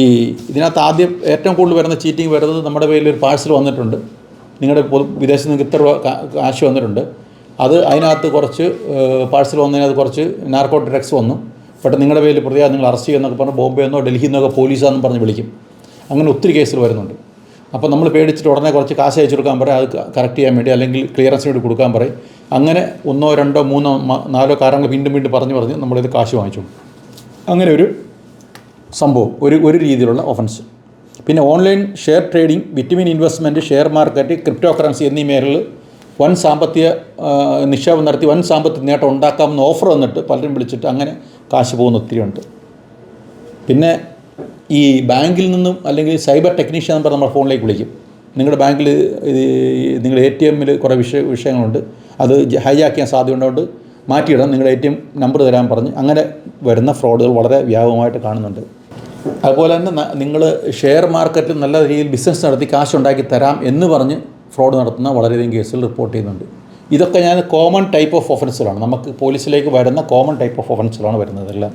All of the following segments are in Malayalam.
ഈ ഇതിനകത്ത് ആദ്യം ഏറ്റവും കൂടുതൽ വരുന്ന ചീറ്റിംഗ് വരുന്നത് നമ്മുടെ പേരിൽ ഒരു പാഴ്സൽ വന്നിട്ടുണ്ട്. നിങ്ങളുടെ വിദേശത്ത് നിങ്ങൾക്ക് ഇത്ര കാശ് വന്നിട്ടുണ്ട്. അത് അതിനകത്ത് കുറച്ച് പാഴ്സൽ വന്നതിനകത്ത് കുറച്ച് നാർക്കോ ഡ്രഗ്സ് വന്നു. പെട്ടെന്ന് നിങ്ങളുടെ പേരിൽ പ്രതിയാ നിങ്ങൾ അറസ്റ്റ് ചെയ്യുന്നൊക്കെ പറഞ്ഞ് ബോംബെ എന്നോ ഡൽഹിയിൽ നിന്നൊക്കെ പോലീസാണെന്ന് പറഞ്ഞ് വിളിക്കും. അങ്ങനെ ഒത്തിരി കേസുകൾ വരുന്നുണ്ട്. അപ്പോൾ നമ്മൾ പേടിച്ചിട്ട് ഉടനെ കുറച്ച് കാശ് അയച്ചു കൊടുക്കാൻ പറയും. അത് കറക്റ്റ് ചെയ്യാൻ വേണ്ടി അല്ലെങ്കിൽ ക്ലിയറൻസിന് വേണ്ടി കൊടുക്കാൻ പറയും. അങ്ങനെ ഒന്നോ രണ്ടോ മൂന്നോ നാലോ കാരണങ്ങൾ വീണ്ടും വീണ്ടും പറഞ്ഞു പറഞ്ഞ് നമ്മളിത് കാശ് വാങ്ങിച്ചു. അങ്ങനെ ഒരു സംഭവം ഒരു ഒരു രീതിയിലുള്ള ഒഫൻസ് പിന്നെ online share trading vitamin investment share market crypto currency എന്നീ മേഖലകളിൽ വൻ സാമ്പത്തിക നിക്ഷേപം നടത്തി വൻ സാമ്പത്തിക നേട്ടം ഉണ്ടാക്കാമെന്ന് ഓഫർ വന്നിട്ട് പലരും വിളിച്ചിട്ട് അങ്ങനെ കാശ് പോകുന്ന ഒത്തിരി ഉണ്ട്. പിന്നെ ഈ ബാങ്കിൽ നിന്നും അല്ലെങ്കിൽ സൈബർ ടെക്നീഷ്യൻ പറഞ്ഞ് നമ്മുടെ ഫോണിലേക്ക് വിളിക്കും. നിങ്ങളുടെ ബാങ്കിൽ നിങ്ങളുടെ എ ടി എമ്മിൽ കുറേ വിഷയ വിഷയങ്ങളുണ്ട്. അത് ഹൈജാക്ക് ചെയ്യാൻ സാധ്യതയുള്ളതുകൊണ്ട് മാറ്റിയിടാം. നിങ്ങളുടെ എ ടി എം നമ്പർ തരാൻ പറഞ്ഞ് അങ്ങനെ വരുന്ന ഫ്രോഡുകൾ വളരെ വ്യാപകമായിട്ട് കാണുന്നുണ്ട്. അതുപോലെ തന്നെ നിങ്ങൾ ഷെയർ മാർക്കറ്റിൽ നല്ല രീതിയിൽ ബിസിനസ് നടത്തി കാശ് ഉണ്ടാക്കി തരാം എന്ന് പറഞ്ഞ് ഫ്രോഡ് നടത്തുന്ന വളരെയധികം കേസുകൾ റിപ്പോർട്ട് ചെയ്യുന്നുണ്ട്. ഇതൊക്കെ ഞാൻ കോമൺ ടൈപ്പ് ഓഫ് ഒഫൻസുകളാണ് നമുക്ക് പോലീസിലേക്ക് വരുന്ന കോമൺ ടൈപ്പ് ഓഫ് ഒഫൻസുകളാണ് വരുന്നത് എല്ലാം.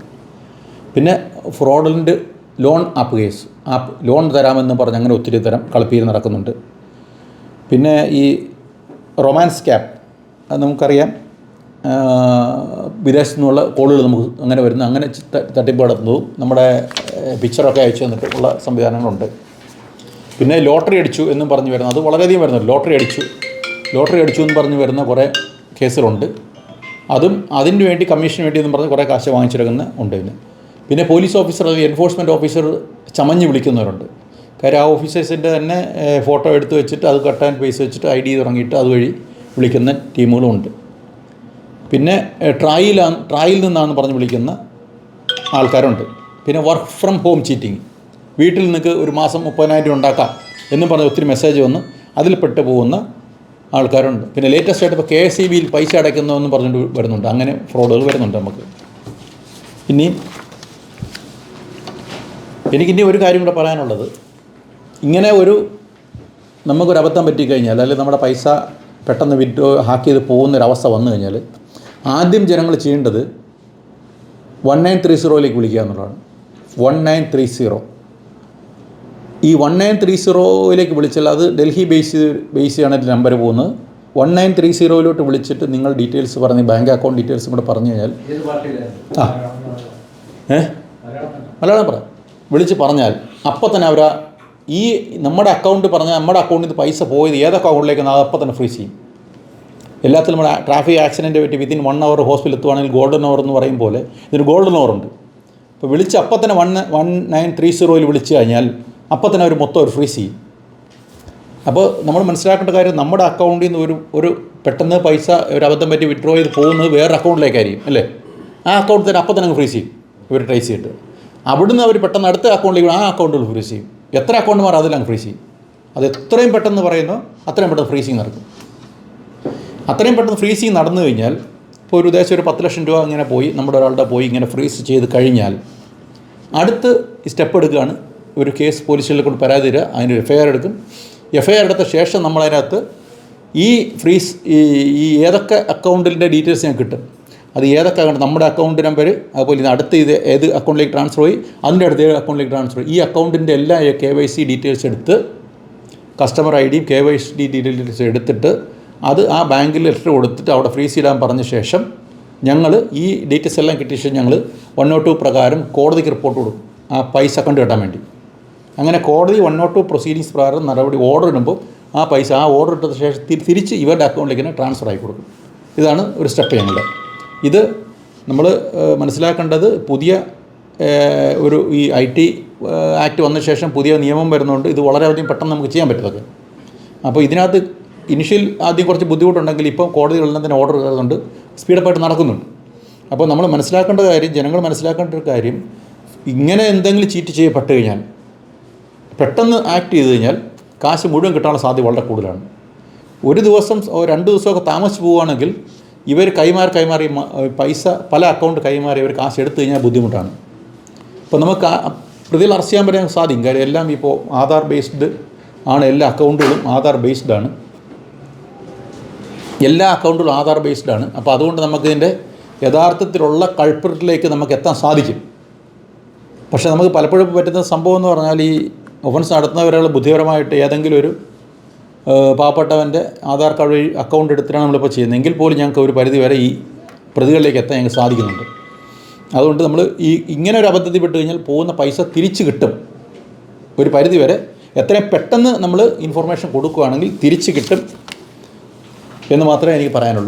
പിന്നെ ഫ്രോഡലിന്റെ loan app case app loan തരാമെന്ന് പറഞ്ഞ് അങ്ങനെ ഒത്തിരി തരം കളിപ്പീര് നടക്കുന്നുണ്ട്. പിന്നെ ഈ റൊമാൻസ് ക്യാപ്പ് അത് നമുക്കറിയാം. വിദേശത്തു നിന്നുള്ള കോളുകൾ നമുക്ക് അങ്ങനെ വരുന്ന അങ്ങനെ തട്ടിപ്പ് നടത്തുന്നതും നമ്മുടെ പിക്ചറൊക്കെ അയച്ചു തന്നിട്ടുള്ള സംവിധാനങ്ങളുണ്ട്. പിന്നെ ലോട്ടറി അടിച്ചു എന്നും പറഞ്ഞു വരുന്നത് അത് വളരെയധികം വരുന്നുണ്ട്. ലോട്ടറി അടിച്ചു. ലോട്ടറി അടിച്ചു എന്ന് പറഞ്ഞു വരുന്ന കുറേ കേസുകളുണ്ട്. അതും അതിന് വേണ്ടി കമ്മീഷന് വേണ്ടി എന്ന് പറഞ്ഞ് കുറേ കാശ് വാങ്ങിച്ചെടുക്കുന്ന ഉണ്ട് പിന്നെ പിന്നെ പോലീസ് ഓഫീസർ എൻഫോഴ്സ്മെന്റ് ഓഫീസർ ചമഞ്ഞ് വിളിക്കുന്നവരുണ്ട്. കാര്യം ആ ഓഫീസേഴ്സിന്റെ തന്നെ ഫോട്ടോ എടുത്ത് വെച്ചിട്ട് അത് കട്ട് ആൻഡ് പേസ് വെച്ചിട്ട് ഐ ഡി തുടങ്ങിയിട്ട് അതുവഴി വിളിക്കുന്ന ടീമുകളും ഉണ്ട് പിന്നെ ട്രായിലാണ് ട്രായിൽ നിന്നാണ് പറഞ്ഞ് വിളിക്കുന്ന ആൾക്കാരുണ്ട്. പിന്നെ വർക്ക് ഫ്രം ഹോം ചീറ്റിംഗ് വീട്ടിൽ നിങ്ങൾക്ക് ഒരു മാസം മുപ്പതിനായിരം രൂപ ഉണ്ടാക്കാം എന്നും പറഞ്ഞ് ഒത്തിരി മെസ്സേജ് വന്ന് അതിൽ പെട്ട് പോകുന്ന ആൾക്കാരുണ്ട്. പിന്നെ ലേറ്റസ്റ്റ് ആയിട്ട് ഇപ്പോൾ കെ എസ് ഇ ബിയിൽ പൈസ അടയ്ക്കുന്നതെന്ന് പറഞ്ഞിട്ട് വരുന്നുണ്ട്. അങ്ങനെ ഫ്രോഡുകൾ വരുന്നുണ്ട് നമുക്ക്. ഇനി എനിക്കിനി ഒരു കാര്യം കൂടെ പറയാനുള്ളത്. ഇങ്ങനെ ഒരു നമുക്കൊരു അബദ്ധം പറ്റിക്കഴിഞ്ഞാൽ അല്ലെങ്കിൽ നമ്മുടെ പൈസ പെട്ടെന്ന് വിറ്റോ ഹാക്ക് ചെയ്ത് പോകുന്നൊരവസ്ഥ വന്നു കഴിഞ്ഞാൽ ആദ്യം ജനങ്ങൾ ചെയ്യേണ്ടത് വൺ നയൻ ത്രീ സീറോയിലേക്ക് വിളിക്കുക എന്നുള്ളതാണ്. വൺ നയൻ ത്രീ സീറോ ഈ വൺ നയൻ ത്രീ സീറോയിലേക്ക് വിളിച്ചാൽ അത് ഡൽഹി ബേസ് ബേസ് ചെയ്യാണ് അതിന്റെ നമ്പർ പോകുന്നത്. വൺ നയൻ ത്രീ സീറോയിലോട്ട് വിളിച്ചിട്ട് നിങ്ങൾ ഡീറ്റെയിൽസ് പറഞ്ഞ് ബാങ്ക് അക്കൗണ്ട് ഡീറ്റെയിൽസും കൂടെ പറഞ്ഞു കഴിഞ്ഞാൽ ആ. ഏ? മലയാളം പറ. വിളിച്ച് പറഞ്ഞാൽ അപ്പം തന്നെ അവർ ഈ നമ്മുടെ അക്കൗണ്ട് പറഞ്ഞാൽ നമ്മുടെ അക്കൗണ്ടിൽ നിന്ന് പൈസ പോയത് ഏതൊക്കെ അക്കൗണ്ടിലേക്ക് അപ്പം തന്നെ ഫ്രീസ് ചെയ്യും. എല്ലാത്തിലും നമ്മുടെ ട്രാഫിക് ആക്സിഡന്റ് പറ്റി വിത്തിൻ വൺ അവർ ഹോസ്പിറ്റലിൽ എത്തുവാണെങ്കിൽ ഗോൾഡൻ അവർ എന്ന് പറയും പോലെ ഇതിന് ഗോൾഡൻ അവർ ഉണ്ട്. അപ്പോൾ വിളിച്ച് അപ്പം തന്നെ വൺ വൺ നയൻ ത്രീ സീറോയിൽ വിളിച്ച് കഴിഞ്ഞാൽ അപ്പം തന്നെ അവർ മൊത്തം ഒരു ഫ്രീസ് ചെയ്യും അപ്പോൾ നമ്മൾ മനസ്സിലാക്കേണ്ട കാര്യം നമ്മുടെ അക്കൗണ്ടിൽ നിന്ന് ഒരു ഒരു പെട്ടെന്ന് പൈസ ഒരു അബദ്ധം പറ്റി വിഡ്രോ ചെയ്ത് പോകുന്നത് വേറെ അക്കൗണ്ടിലേക്കായിരിക്കും അല്ലേ? ആ അക്കൗണ്ട് തന്നെ അപ്പം തന്നെ ഫ്രീസ് ചെയ്യും ഇവർ ട്രേസ് ചെയ്തിട്ട്. അവിടുന്ന് അവർ പെട്ടെന്ന് അടുത്ത അക്കൗണ്ടിലേക്ക് ആ അക്കൗണ്ടിൽ ഫ്രീസ് ചെയ്യും എത്ര അക്കൗണ്ടുമാർ അതിലങ്ങ് ഫ്രീസ് ചെയ്യും അത് എത്രയും പെട്ടെന്ന് പറയുന്നു അത്രയും പെട്ടെന്ന് ഫ്രീസിങ് നടക്കും. അത്രയും പെട്ടെന്ന് ഫ്രീസിങ് നടന്നു കഴിഞ്ഞാൽ ഇപ്പോൾ ഒരു ഉദ്ദേശം ഒരു പത്ത് ലക്ഷം രൂപ ഇങ്ങനെ പോയി നമ്മുടെ ഒരാളുടെ പോയി ഇങ്ങനെ ഫ്രീസ് ചെയ്ത് കഴിഞ്ഞാൽ അടുത്ത് സ്റ്റെപ്പ് എടുക്കുകയാണ് ഒരു കേസ് പോലീസുകളിൽ കൊണ്ട് പരാതി തരിക അതിന് എഫ് ഐ ആർ എടുക്കും. എഫ് ഐ ആർ എടുത്ത ശേഷം നമ്മളതിനകത്ത് ഈ ഫ്രീസ് ഈ ഈ ഏതൊക്കെ അക്കൗണ്ടിന്റെ ഡീറ്റെയിൽസ് ഞാൻ കിട്ടും. അത് ഏതൊക്കെ അക്കൗണ്ട് നമ്മുടെ അക്കൗണ്ട് നമ്പർ അതുപോലെ ഇത് അടുത്ത് ഇത് ഏത് അക്കൗണ്ടിലേക്ക് ട്രാൻസ്ഫർ പോയി അതിന്റെ അടുത്ത് ഏത് അക്കൗണ്ടിലേക്ക് ട്രാൻസ്ഫർ ഈ അക്കൗണ്ടിന്റെ എല്ലാ കെ വൈ സി ഡീറ്റെയിൽസ് എടുത്ത് കസ്റ്റമർ ഐ ഡിയും കെ വൈ സി ഡീറ്റെയിൽസ് എടുത്തിട്ട് അത് ആ ബാങ്കിൽ ലെറ്റർ കൊടുത്തിട്ട് അവിടെ ഫ്രീസ് ഇടാൻ പറഞ്ഞ ശേഷം ഞങ്ങൾ ഈ ഡീറ്റെയിൽസ് എല്ലാം കിട്ടിയ ശേഷം ഞങ്ങൾ വൺ നോട്ട് ടു പ്രകാരം കോടതിക്ക് റിപ്പോർട്ട് കൊടുക്കും. ആ പൈസ അക്കൗണ്ട് കിട്ടാൻ വേണ്ടി. അങ്ങനെ കോടതി വൺ നോട്ട് ടു പ്രൊസീഡിങ്സ് പ്രകാരം നടപടി ഓർഡർ ഇടുമ്പോൾ ആ പൈസ ആ ഓർഡർ ഇട്ട ശേഷം തിരിച്ച് ഇവരുടെ അക്കൗണ്ടിലേക്ക് തന്നെ ട്രാൻസ്ഫർ ആയി കൊടുക്കും. ഇതാണ് ഒരു സ്റ്റെപ്പ് ഞങ്ങളുടെ. ഇത് നമ്മൾ മനസ്സിലാക്കേണ്ടത് പുതിയ ഒരു ഈ ഐ ടി ആക്ട് വന്ന ശേഷം പുതിയ നിയമം വരുന്നതുകൊണ്ട് ഇത് വളരെയധികം പെട്ടെന്ന് നമുക്ക് ചെയ്യാൻ പറ്റുന്നത് അപ്പോൾ ഇതിനകത്ത് ഇനിഷ്യൽ ആദ്യം കുറച്ച് ബുദ്ധിമുട്ടുണ്ടെങ്കിൽ ഇപ്പോൾ കോടതികളെല്ലാം തന്നെ ഓർഡർ കൊണ്ട് സ്പീഡപ്പായിട്ട് നടക്കുന്നുണ്ട്. അപ്പോൾ നമ്മൾ മനസ്സിലാക്കേണ്ട കാര്യം ജനങ്ങൾ മനസ്സിലാക്കേണ്ട ഒരു കാര്യം ഇങ്ങനെ എന്തെങ്കിലും ചീറ്റ് ചെയ്യപ്പെട്ട് കഴിഞ്ഞാൽ പെട്ടെന്ന് ആക്ട് ചെയ്ത് കഴിഞ്ഞാൽ കാശ് മുഴുവൻ കിട്ടാനുള്ള സാധ്യത വളരെ കൂടുതലാണ്. ഒരു ദിവസം രണ്ട് ദിവസമൊക്കെ താമസിച്ച് പോവുകയാണെങ്കിൽ ഇവർ കൈമാറി കൈമാറി പൈസ പല അക്കൗണ്ട് കൈമാറി ഇവർ കാശ് എടുത്തു കഴിഞ്ഞാൽ ബുദ്ധിമുട്ടാണ്. അപ്പോൾ നമുക്ക് പ്രതികൾ അറസ്റ്റ് ചെയ്യാൻ പറ്റാൻ സാധിക്കും. കാര്യം എല്ലാം ഇപ്പോൾ ആധാർ ബേസ്ഡ് ആണ്. എല്ലാ അക്കൗണ്ടുകളും ആധാർ ബേസ്ഡ് ആണ്. എല്ലാ അക്കൗണ്ടുകളും ആധാർ ബേസ്ഡ് ആണ്. അപ്പോൾ അതുകൊണ്ട് നമുക്കിതിന്റെ യഥാർത്ഥത്തിലുള്ള കൾപ്പറേറ്റിലേക്ക് നമുക്ക് എത്താൻ സാധിക്കും. പക്ഷേ നമുക്ക് പലപ്പോഴും പറ്റുന്ന സംഭവം എന്ന് പറഞ്ഞാൽ ഈ ഒഫൻസ് നടത്തുന്നവരുള്ള ബുദ്ധിപരമായിട്ട് ഏതെങ്കിലും ഒരു പാവപ്പെട്ടവന്റെ ആധാർ കാർഡ് വഴി അക്കൗണ്ട് എടുത്തിട്ടാണ് നമ്മളിപ്പോൾ ചെയ്യുന്നത്. എങ്കിൽ പോലും ഞങ്ങൾക്ക് ഒരു പരിധി വരെ ഈ പ്രതികളിലേക്ക് എത്താൻ ഞങ്ങൾക്ക് സാധിക്കുന്നുണ്ട്. അതുകൊണ്ട് നമ്മൾ ഈ ഇങ്ങനെ ഒരു അബദ്ധത്തിൽ പെട്ട് കഴിഞ്ഞാൽ പോകുന്ന പൈസ തിരിച്ച് കിട്ടും. ഒരു പരിധി വരെ എത്രയും പെട്ടെന്ന് നമ്മൾ ഇൻഫർമേഷൻ കൊടുക്കുകയാണെങ്കിൽ തിരിച്ച് കിട്ടും. എന്ന് മാത്രമേ എനിക്ക് പറയാനുള്ളൂ.